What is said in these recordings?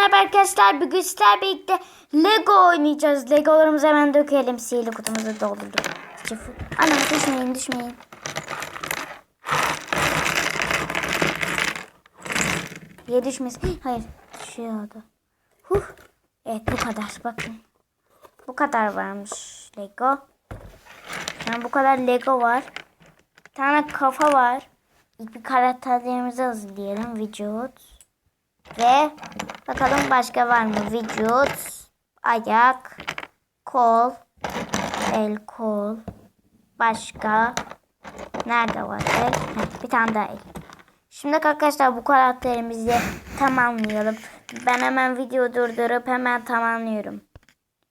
merhaba arkadaşlar. Bugün sizlerle birlikte Lego oynayacağız. Legolarımızı hemen dökelim. Sihirli kutumuzu doldurduk. Çıfır. Ana düşmeyin düşmeyin. Niye düşmesin? Hayır düşüyordu. Huh. Evet bu kadar bakın. Bu kadar varmış Lego. Yani bu kadar Lego var. Bir tane kafa var. İlk bir karakterlerimizi hazırlayalım. Vücut. Ve bakalım başka var mı? Vücut, ayak, kol, el, kol. Başka nerede var el? Bir tane daha el. Şimdi arkadaşlar bu karakterimizi tamamlayalım. Ben hemen video durdurup hemen tamamlıyorum.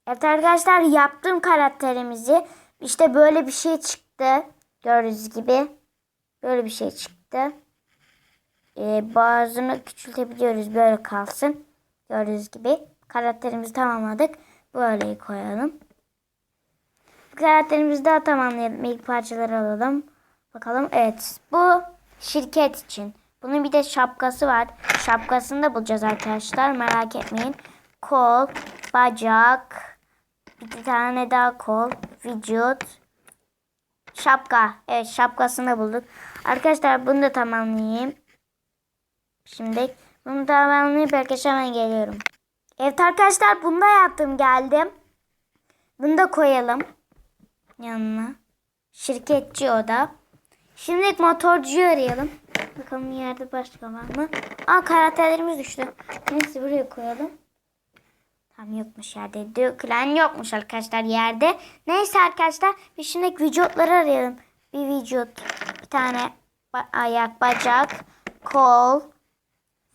Evet arkadaşlar yaptığım karakterimizi işte böyle bir şey çıktı. Gördüğünüz gibi böyle bir şey çıktı. Ee, bazını küçültebiliyoruz böyle kalsın. Gördüğünüz gibi karakterimizi tamamladık. Böyle koyalım. Bu karakterimizi daha tamamlayalım. İlk parçaları alalım. Bakalım. Evet. Bu şirket için. Bunun bir de şapkası var. Şapkasını da bulacağız arkadaşlar. Merak etmeyin. Kol, bacak, bir tane daha kol, vücut, şapka. Evet şapkasını bulduk. Arkadaşlar bunu da tamamlayayım. Şimdi bunu tamamlayıp arkadaşlar hemen geliyorum. Evet arkadaşlar bunu da yaptım geldim. Bunu da koyalım. Yanına. Şirketçi o da. Şimdi motorcuyu arayalım. Bakalım yerde başka var mı? Aa karakterlerimiz düştü. Neyse buraya koyalım. Tam yokmuş yerde. Dökülen yokmuş arkadaşlar yerde. Neyse arkadaşlar biz şimdi vücutları arayalım. Bir vücut. Bir tane ba- ayak, bacak, kol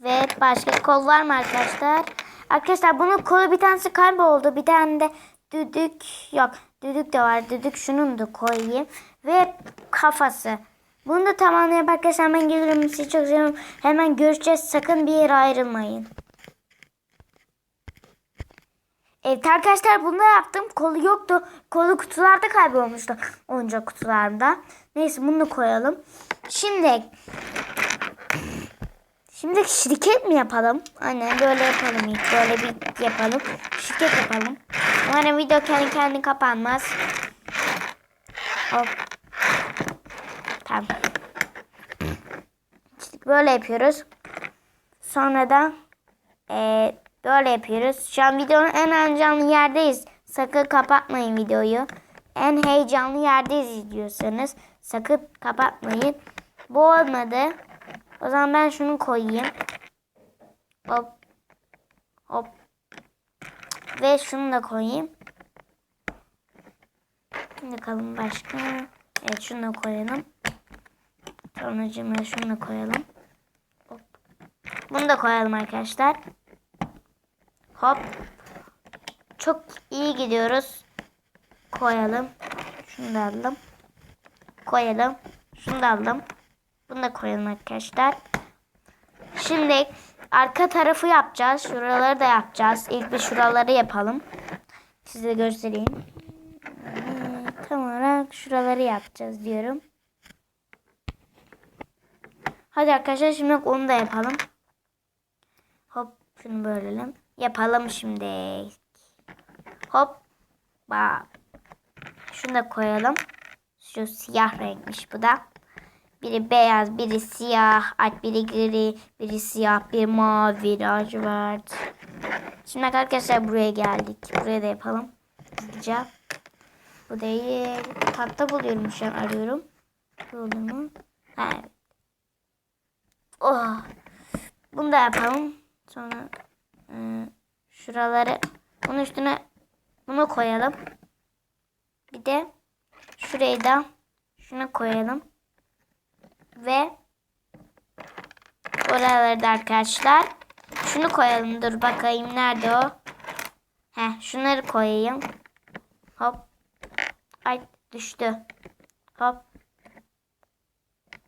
ve başka kol var mı arkadaşlar? Arkadaşlar bunun kolu bir tanesi kayboldu. Bir tane de düdük yok. Düdük de var. Düdük şunun da koyayım. Ve kafası. Bunu da tamamlayıp arkadaşlar hemen gelirim. Sizi çok seviyorum. Hemen görüşeceğiz. Sakın bir yere ayrılmayın. Evet arkadaşlar bunu da yaptım. Kolu yoktu. Kolu kutularda kaybolmuştu. Oyuncak kutularda. Neyse bunu da koyalım. Şimdi Şimdi şirket mi yapalım? Aynen böyle yapalım ilk. Böyle bir yapalım. Şirket yapalım. Umarım video kendi kendine kapanmaz. Hop. Tamam. İşte böyle yapıyoruz. Sonra da eee, böyle yapıyoruz. Şu an videonun en heyecanlı yerdeyiz. Sakın kapatmayın videoyu. En heyecanlı yerdeyiz izliyorsanız. Sakın kapatmayın. Bu olmadı. O zaman ben şunu koyayım. Hop. Hop. Ve şunu da koyayım. Bakalım başka. Evet şunu da koyalım. Sonracığıma şunu da koyalım. Hop. Bunu da koyalım arkadaşlar. Hop. Çok iyi gidiyoruz. Koyalım. Şunu da alalım. Koyalım. Şunu da alalım. Bunu da koyalım arkadaşlar. Şimdi arka tarafı yapacağız. Şuraları da yapacağız. İlk bir şuraları yapalım. Size göstereyim. Ee, Tam olarak şuraları yapacağız diyorum. Hadi arkadaşlar şimdi onu da yapalım. Hop şunu bölelim. Yapalım şimdi. Hop. Bak. Şunu da koyalım. Şu siyah renkmiş bu da. Biri beyaz, biri siyah, ay biri gri, biri siyah, biri mavi, lacivert. Şimdi arkadaşlar buraya geldik. Buraya da yapalım. Hızlıca. Bu değil. Tahta buluyorum şu an arıyorum. Buldu mu? Evet. Oh. Bunu da yapalım. Sonra ıı, şuraları bunun üstüne bunu koyalım. Bir de şurayı da şunu koyalım. Ve oraları da arkadaşlar. Şunu koyalım. Dur bakayım nerede o? Heh şunları koyayım. Hop. Ay düştü. Hop.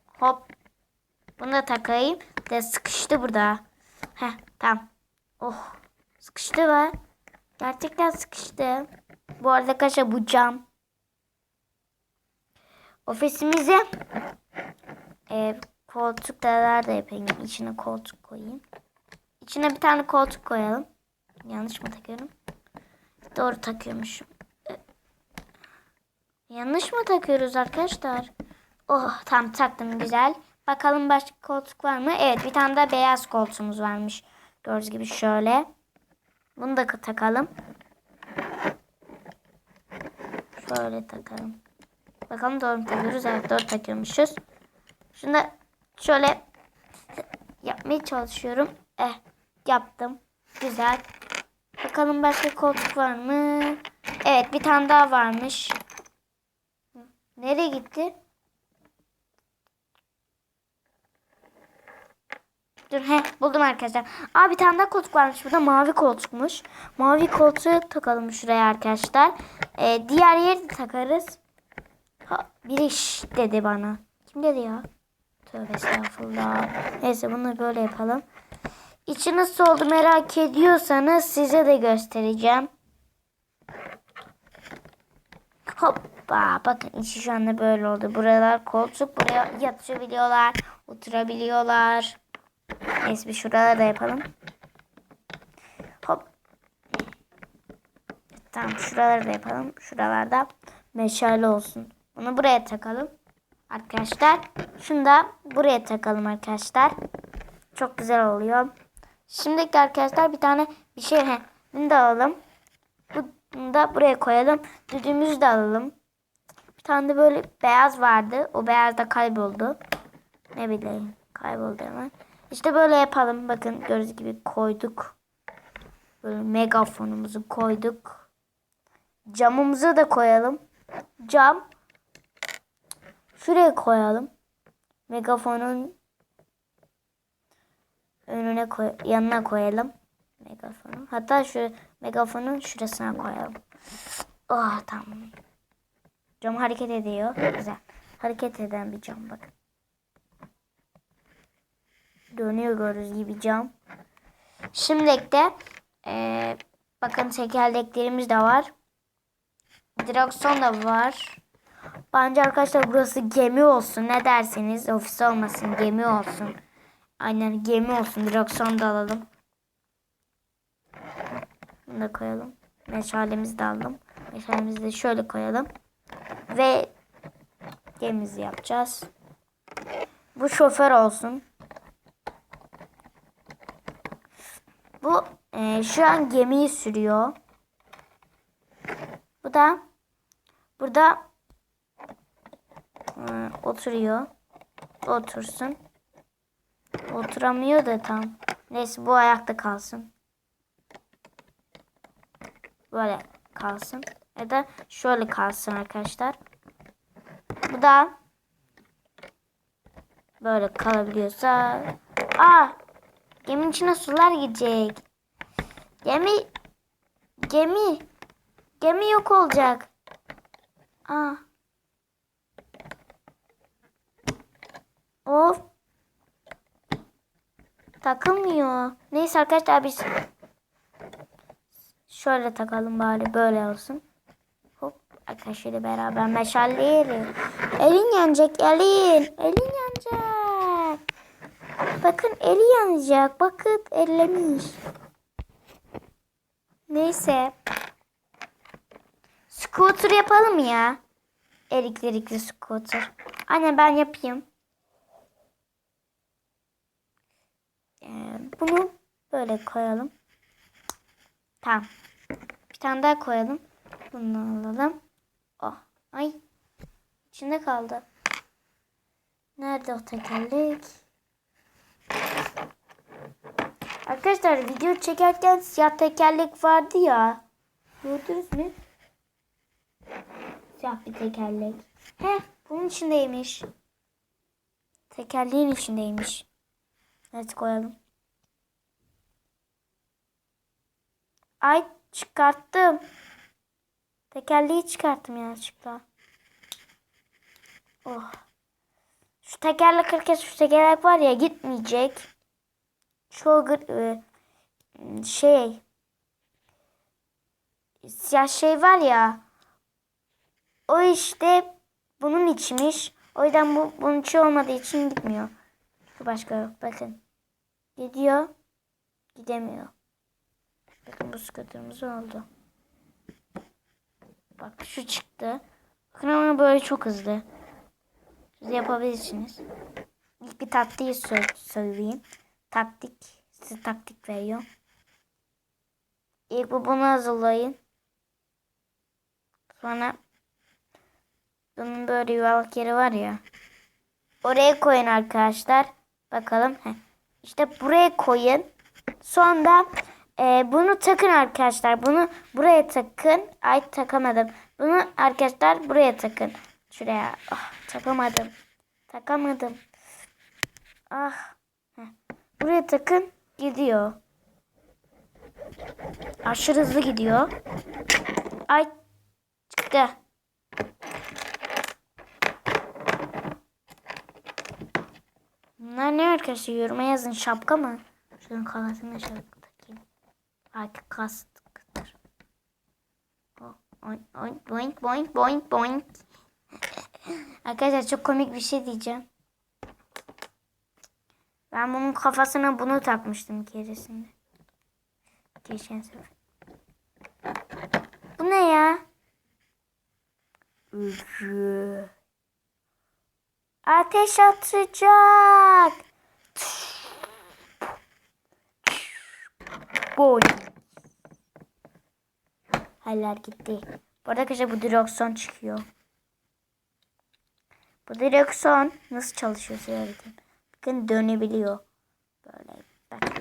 Hop. Bunu da takayım. De sıkıştı burada. Heh tamam. Oh. Sıkıştı mı? Gerçekten sıkıştı. Bu arada arkadaşlar bu cam. Ofisimizi e, koltuklar da yapayım. İçine koltuk koyayım. İçine bir tane koltuk koyalım. Yanlış mı takıyorum? Doğru takıyormuşum. Ee, Yanlış mı takıyoruz arkadaşlar? Oh tam taktım güzel. Bakalım başka koltuk var mı? Evet bir tane de beyaz koltuğumuz varmış. Gördüğünüz gibi şöyle. Bunu da takalım. Şöyle takalım. Bakalım doğru mu takıyoruz? Evet doğru takıyormuşuz. Şunu şöyle yapmaya çalışıyorum. Eh yaptım. Güzel. Bakalım başka koltuk var mı? Evet bir tane daha varmış. Nereye gitti? Dur he buldum arkadaşlar. Aa bir tane daha koltuk varmış. Bu da mavi koltukmuş. Mavi koltuğu takalım şuraya arkadaşlar. Ee, diğer yeri takarız. Ha, bir iş dedi bana. Kim dedi ya? Tövbe estağfurullah. Neyse bunu böyle yapalım. İçi nasıl oldu merak ediyorsanız size de göstereceğim. Hoppa bakın içi şu anda böyle oldu. Buralar koltuk buraya yatabiliyorlar. Oturabiliyorlar. Neyse bir şuraları da yapalım. Hop. Tamam şuraları da yapalım. Şuralarda meşale olsun. Bunu buraya takalım. Arkadaşlar. Şunu da buraya takalım arkadaşlar. Çok güzel oluyor. Şimdiki arkadaşlar bir tane bir şey. He, bunu da alalım. Bunu da buraya koyalım. Düdüğümüzü de alalım. Bir tane de böyle beyaz vardı. O beyaz da kayboldu. Ne bileyim. Kayboldu hemen. İşte böyle yapalım. Bakın gördüğünüz gibi koyduk. Böyle megafonumuzu koyduk. Camımızı da koyalım. Cam. Şuraya koyalım. Megafonun önüne koy yanına koyalım. Megafonu. Hatta şu megafonun şurasına koyalım. Oh tamam. Cam hareket ediyor. Güzel. Hareket eden bir cam bakın. Dönüyor gördüğünüz gibi cam. Şimdilik de ee, bakın tekerleklerimiz de var. Direksiyon da var. Bence arkadaşlar burası gemi olsun. Ne dersiniz? Ofis olmasın gemi olsun. Aynen gemi olsun. Direksiyon da alalım. Bunu da koyalım. Meşalemizi de alalım. Meşalemizi de şöyle koyalım. Ve gemimizi yapacağız. Bu şoför olsun. Bu e, şu an gemiyi sürüyor. Bu da burada oturuyor. Otursun. Oturamıyor da tam. Neyse bu ayakta kalsın. Böyle kalsın. Ya da şöyle kalsın arkadaşlar. Bu da böyle kalabiliyorsa. Aa! Geminin içine sular gidecek. Gemi gemi gemi yok olacak. Aa. Of. Takılmıyor. Neyse arkadaşlar biz şöyle takalım bari böyle olsun. Hop arkadaşlarla beraber meşaleyelim. Elin yanacak elin. Elin yanacak. Bakın eli yanacak. Bakın ellemiş. Neyse. Scooter yapalım ya. Elektrikli scooter. Anne ben yapayım. Ee, bunu böyle koyalım. Tamam. Bir tane daha koyalım. Bunu alalım. Oh. Ay. İçinde kaldı. Nerede o tekerlek? Arkadaşlar video çekerken siyah tekerlek vardı ya. Gördünüz mü? Siyah bir tekerlek. He, bunun içindeymiş. Tekerleğin içindeymiş. Evet koyalım. Ay çıkarttım. Tekerleği çıkarttım yanlışlıkla. Oh. Şu tekerlek herkes şu tekerlek var ya gitmeyecek. Çok e, şey siyah şey var ya o işte bunun içmiş. O yüzden bu bunun içi olmadığı için gitmiyor. Başka yok bakın. Gidiyor. gidemiyor. Bu scooter'ımız oldu. Bak şu çıktı. Bakın ama böyle çok hızlı. Siz yapabilirsiniz. İlk bir taktiği sö- söyleyeyim. Taktik. Size taktik veriyorum. İlk bu bunu hazırlayın. Sonra bunun böyle yuvarlak yeri var ya. Oraya koyun arkadaşlar. Bakalım. Heh. İşte buraya koyun. Sonra e, bunu takın arkadaşlar. Bunu buraya takın. Ay takamadım. Bunu arkadaşlar buraya takın. Şuraya. Ah, takamadım. Takamadım. Ah. Buraya takın. Gidiyor. Aşırı hızlı gidiyor. Ay çıktı. Bunlar ne arkadaşlar? Yoruma yazın. Şapka mı? Şunun kafasına şapka Belki kastıktır. Oh, Oink oink boink boink boink boink. Arkadaşlar çok komik bir şey diyeceğim. Ben bunun kafasına bunu takmıştım keresinde. Geçen sefer. Bu ne ya? Ateş atacak. Gol. Haller gitti. Bu arada arkadaşlar bu direksiyon çıkıyor. Bu direksiyon nasıl çalışıyor size öğreteyim. Bakın dönebiliyor. Böyle bakın.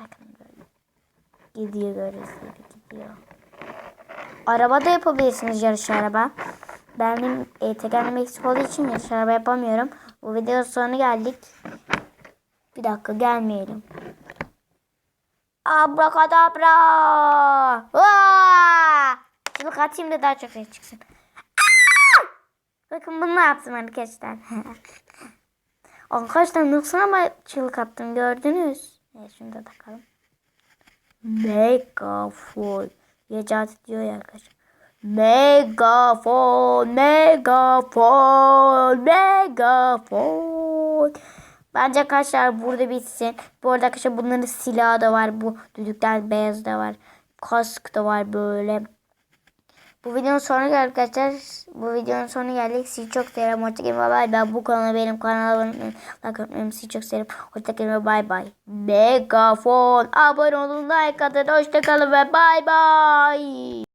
Bakın böyle. Gidiyor böyle gidiyor. Araba da yapabilirsiniz yarış araba. Benim e, tekerleme eksik olduğu için yarış araba yapamıyorum. Bu videonun sonuna geldik. Bir dakika gelmeyelim. Abrakadabra. Vaa! Çığlık atayım da daha çok ses çıksın. Aa! Bakın bunu yaptım arkadaşlar. arkadaşlar nasıl ama çığlık attım gördünüz. Evet şunu da takalım. Megafon. Yecat diyor ya arkadaşlar. Megafon, megafon, megafon. Bence arkadaşlar burada bitsin. Bu arada arkadaşlar bunların silahı da var. Bu düdükler beyaz da var. Kask da var böyle. Bu videonun sonuna geldik arkadaşlar. Bu videonun sonuna geldik. Sizi çok seviyorum. Hoşçakalın. Bay bay. Ben bu kanala benim kanalıma like atmayı Sizi çok seviyorum. Hoşçakalın. Bay bay. Megafon. Abone olun. Like atın. Hoşçakalın ve bay bay.